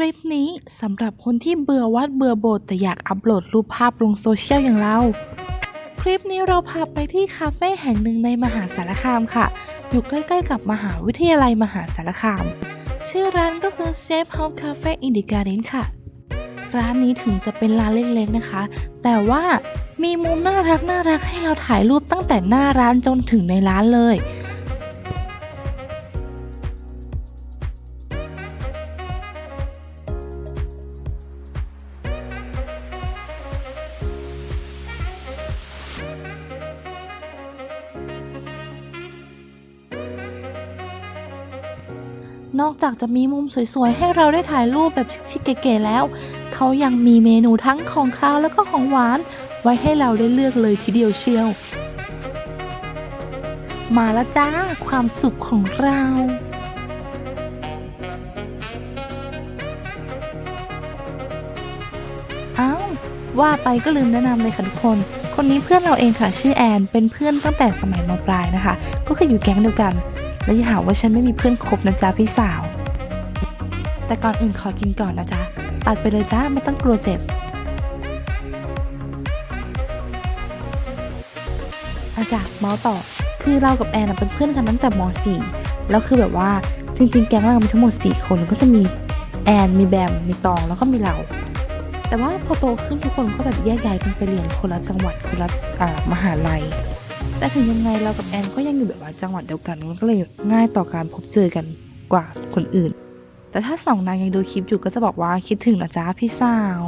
คลิปนี้สำหรับคนที่เบื่อวัดเบื่อโบสถ์แต่อยากอัปโหลดรูปภาพลงโซเชียลอย่างเรา คลิปนี้เราพาไปที่คาเฟ่แห่งหนึ่งในมหาสารคามค่ะ อยู่ใกล้ๆกับมหาวิทยาลัยมหาสารคาม ชื่อร้านก็คือ Safe House Cafe in the Garden ค่ะ ร้านนี้ถึงจะเป็นร้านเล็กๆนะคะ แต่ว่ามีมุมน่ารักน่ารักให้เราถ่ายรูปตั้งแต่หน้าร้านจนถึงในร้านเลย นอกจากจะมีมุมสวยๆ ให้เราได้ถ่ายรูปแบบชิคๆเก๋ๆแล้ว เขายังมีเมนูทั้งของคาวแล้วก็ของหวาน ไว้ให้เราได้เลือกเลยทีเดียวเชียว มาแล้วจ้า ความสุขของเราอ้าวว่าไปก็ลืมแนะนำเลยค่ะทุกคน คนนี้เพื่อนเราเองค่ะชื่อแอน เป็นเพื่อนตั้งแต่สมัยมปลายนะคะ ก็คืออยู่แก๊งเดียวกัน แล้วอย่าหาว่าฉันไม่มีเพื่อนคบนะจ๊ะพี่สาว แต่ก่อนอื่นขอกินก่อนนะจ๊ะ ตัดไปเลยจ้าไม่ต้องกลัวเจ็บ อาจากเมาส์ต่อ คือเรากับแอนเป็นเพื่อนกันตั้งแต่ม .4 แล้วคือแบบว่าจริงๆ แก๊งเรามีทั้งหมด 4 คนก็จะมีแอน มีแบม มีตอง แล้วก็มีเรา แต่ว่าพอโตขึ้นทุกคนก็แบบแยกย้ายกันไปเรียนคนละจังหวัดคนละมหาลัย แต่ถึงยังไงเรากับแอนก็ยังอยู่แบบว่าจังหวัดเดียวกันมันก็เลยง่ายต่อการพบเจอกันกว่าคนอื่น แต่ถ้าสองนางยังดูคลิปอยู่ก็จะบอกว่าคิดถึงนะจ๊ะพี่สาว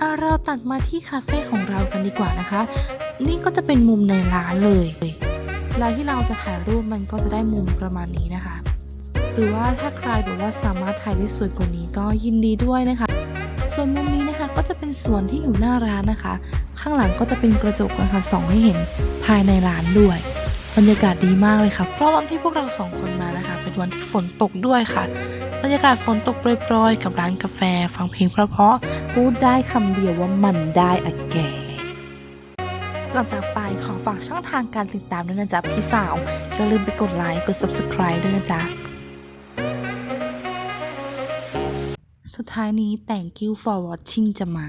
อะเราตัดมาที่คาเฟ่ของเรากันดีกว่านะคะ นี่ก็จะเป็นมุมในร้านเลยเวลาที่เราจะถ่ายรูปมันก็จะได้มุมประมาณนี้นะคะ หรือว่าถ้าใครแบบว่าสามารถถ่ายได้สวยกว่านี้ก็ยินดีด้วยนะคะ ส่วนมุมนี้นะคะก็จะเป็นส่วนที่อยู่หน้าร้านนะคะ ข้างหลังก็จะเป็นกระจกนะคะส่องให้เห็นภายในร้านด้วย บรรยากาศดีมากเลยค่ะ เพราะวันที่พวกเราสองคนมานะคะ เป็นวันที่ฝนตกด้วยค่ะ บรรยากาศฝนตกโปรยๆ กับร้านกาแฟ ฟังเพลงเพราะๆพูดได้คำเดียวว่ามันได้อะแกก่อนจากไปขอฝากช่องทางการติดตามด้วยนะจ๊ะพี่สาวอย่าลืมไปกดไลค์กด subscribe ด้วยนะจ๊ะสุดท้ายนี้ thank you for watching จะมา